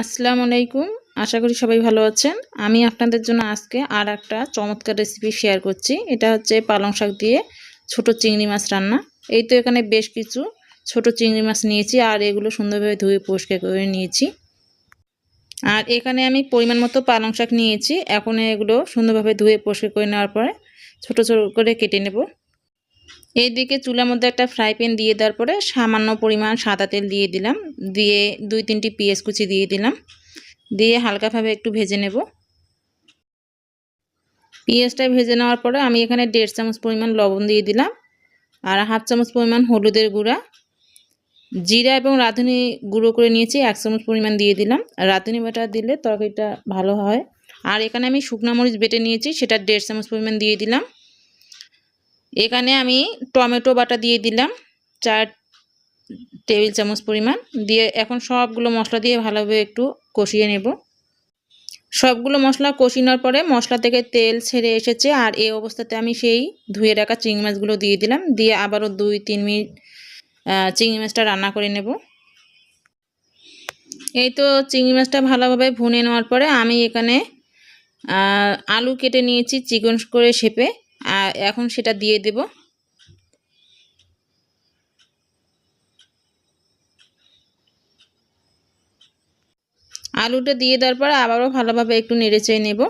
আসসালামু আলাইকুম। আশা করি সবাই ভালো আছেন। আমি আপনাদের জন্য আজকে আর একটা চমৎকার রেসিপি শেয়ার করছি। এটা হচ্ছে পালং শাক দিয়ে ছোট চিংড়ি মাছ রান্না। এই তো এখানে বেশ কিছু ছোট চিংড়ি মাছ নিয়েছি আর এগুলো সুন্দরভাবে ধুয়ে পরিষ্কার করে নিয়েছি। আর এখানে আমি পরিমাণ মতো পালং শাক নিয়েছি। এখন এগুলো সুন্দরভাবে ধুয়ে পরিষ্কার করে নেওয়ার পরে ছোট ছোট করে কেটে নেব। এইদিকে চুলার মধ্যে একটা ফ্রাই প্যান দিয়ে দেওয়ার পরে সামান্য পরিমাণ সাদা তেল দিয়ে দিলাম। দিয়ে দুই তিনটি পেঁয়াজ কুচি দিয়ে দিলাম। দিয়ে হালকাভাবে একটু ভেজে নেব। পেঁয়াজটা ভেজে নেওয়ার পরে আমি এখানে দেড় চামচ পরিমাণ লবণ দিয়ে দিলাম আর হাফ চামচ পরিমাণ হলুদের গুঁড়া। জিরা এবং রাঁধুনি গুঁড়ো করে নিয়েছি, এক চামচ পরিমাণ দিয়ে দিলাম। রাঁধুনি বাটা দিলে তরকারিটা ভালো হয়। আর এখানে আমি শুকনো মরিচ বেটে নিয়েছি, সেটা দেড় চামচ পরিমাণ দিয়ে দিলাম। এখানে আমি টমেটো বাটা দিয়ে দিলাম, চার টেবিল চামচ পরিমাণ। দিয়ে এখন সবগুলো মশলা দিয়ে ভালোভাবে একটু কষিয়ে নেব। সবগুলো মশলা কষিনোর পরে মশলা থেকে তেল ছেড়ে এসেছে, আর এই অবস্থাতে আমি সেই ধুয়ে রাখা চিংড়ি মাছগুলো দিয়ে দিলাম। দিয়ে আবারও দুই, তিন মিনিট চিংড়ি মাছটা রান্না করে নেব। এই তো চিংড়ি মাছটা ভালোভাবে ভুনে নেওয়ার পরে আমি এখানে আলু কেটে নিয়েছি, চিকন করে শেপে। এখন সেটা দিয়ে দেব। আলুটা দিয়ে দেওয়ার পর আবারও ভালোভাবে একটু নেড়ে চেয়ে নেব।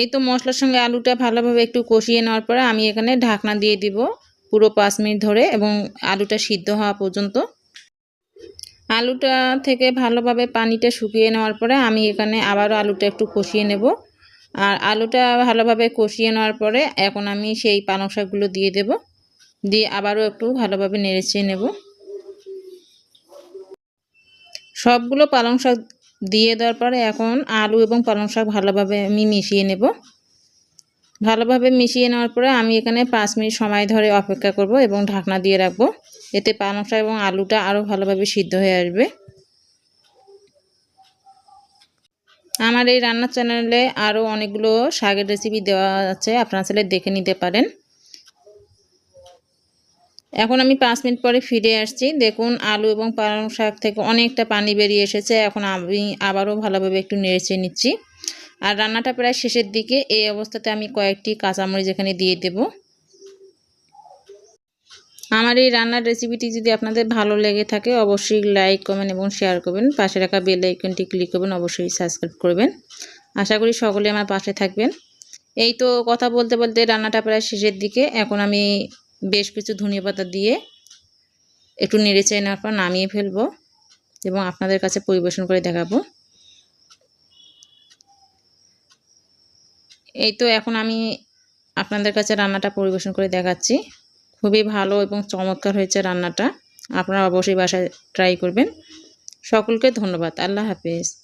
এই তো মশলার সঙ্গে আলুটা ভালোভাবে একটু কষিয়ে নেওয়ার পরে আমি এখানে ঢাকনা দিয়ে দিব পুরো পাঁচ মিনিট ধরে এবং আলুটা সিদ্ধ হওয়া পর্যন্ত। আলুটা থেকে ভালোভাবে পানিটা শুকিয়ে নেওয়ার পরে আমি এখানে আবারও আলুটা একটু কষিয়ে নেব। আর আলুটা ভালোভাবে কষিয়ে নেওয়ার পরে এখন আমি সেই পালং শাকগুলো দিয়ে দেব। দিয়ে আবারও একটু ভালোভাবে নেড়েচিয়ে নেব। সবগুলো পালং শাক দিয়ে দেওয়ার পরে এখন আলু এবং পালং শাক ভালোভাবে আমি মিশিয়ে নেব। ভালোভাবে মিশিয়ে নেওয়ার পরে আমি এখানে পাঁচ মিনিট সময় ধরে অপেক্ষা করব এবং ঢাকনা দিয়ে রাখব। এতে পালং শাক এবং আলুটা আরও ভালোভাবে সিদ্ধ হয়ে আসবে। আমার এই রান্নার চ্যানেলে আরও অনেকগুলো শাকের রেসিপি দেওয়া আছে, আপনারা চাইলে দেখে নিতে পারেন। এখন আমি পাঁচ মিনিট পরে ফিরে আসছি। দেখুন, আলু এবং পালং শাক থেকে অনেকটা পানি বেরিয়ে এসেছে। এখন আমি আবারও ভালোভাবে একটু নেড়েছে নিচ্ছি। আর রান্নাটা প্রায় শেষের দিকে। এই অবস্থাতে আমি কয়েকটি কাঁচামরিচ এখানে দিয়ে দেবো। আমার এই রান্নার রেসিপিটি যদি আপনাদের ভালো লেগে থাকে, অবশ্যই লাইক কমেন্ট এবং শেয়ার করবেন। পাশে রাখা বেল আইকনটি ক্লিক করবেন, অবশ্যই সাবস্ক্রাইব করবেন। আশা করি সকলে আমার পাশে থাকবেন। এই তো কথা বলতে বলতে রান্নাটা প্রায় শেষের দিকে। এখন আমি বেশ কিছু ধনিয়া পাতা দিয়ে একটু নেড়ে চাই নেওয়ার পর নামিয়ে ফেলব এবং আপনাদের কাছে পরিবেশন করে দেখাবো। এই তো এখন আমি আপনাদের কাছে রান্নাটা পরিবেশন করে দেখাচ্ছি। খুবই ভালো এবং চমৎকার হয়েছে রান্নাটা। আপনারা অবশ্যই বাসায় ট্রাই করবেন। সকলকে ধন্যবাদ। আল্লাহ হাফেজ।